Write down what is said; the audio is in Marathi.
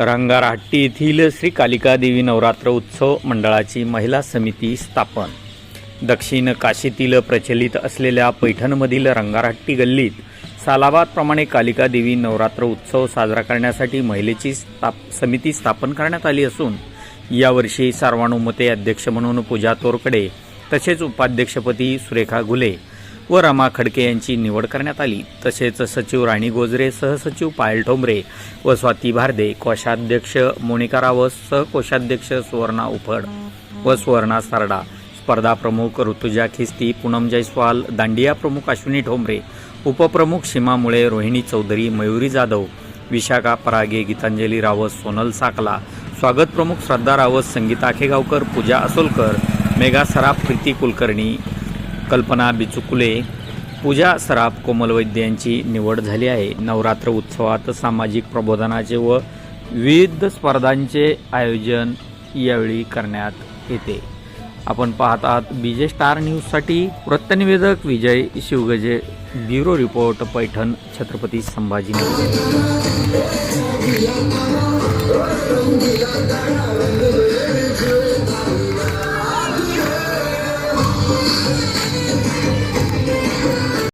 रंगारहट्टी येथील श्री कालिका देवी नवरात्र उत्सव मंडळाची महिला समिती स्थापन. दक्षिण काशीतील प्रचलित असलेल्या पैठणमधील रंगारहट्टी गल्लीत सालाबादप्रमाणे कालिका देवी नवरात्र उत्सव साजरा करण्यासाठी महिलेची स्थाप समिती स्थापन करण्यात आली असून यावर्षी सर्वानुमते अध्यक्ष म्हणून पूजा तोरकडे तसेच उपाध्यक्षपदी सुरेखा घुले व रमा खडके यांची निवड करण्यात आली. तसेच सचिव राणी गोजरे सहसचिव पायल ठोंबरे व स्वाती भारदे कोषाध्यक्ष मोनिका रावस सहकोषाध्यक्ष सुवर्णा उफड व सुवर्णा सारडा स्पर्धा प्रमुख ऋतुजा खिस्ती पूनम जयस्वाल दांडिया प्रमुख अश्विनी ठोंबरे उपप्रमुख सीमा मुळे रोहिणी चौधरी मयुरी जाधव विशाखा परागे गीतांजली रावत सोनल साकला स्वागत प्रमुख श्रद्धा रावत संगीता खेगावकर पूजा असोलकर मेघा सराफ प्रीती कुलकर्णी कल्पना बिचुकुले पूजा सराफ कोमल वैद्य यांची निवड झाली आहे. नवरात्र उत्सवात सामाजिक प्रबोधनाचे व विविध स्पर्धांचे आयोजन यावेळी करण्यात येते. आपण पाहत आहात बीजे स्टार न्यूजसाठी वृत्तनिवेदक विजय शिवगजे ब्युरो रिपोर्ट पैठण छत्रपती संभाजीनगर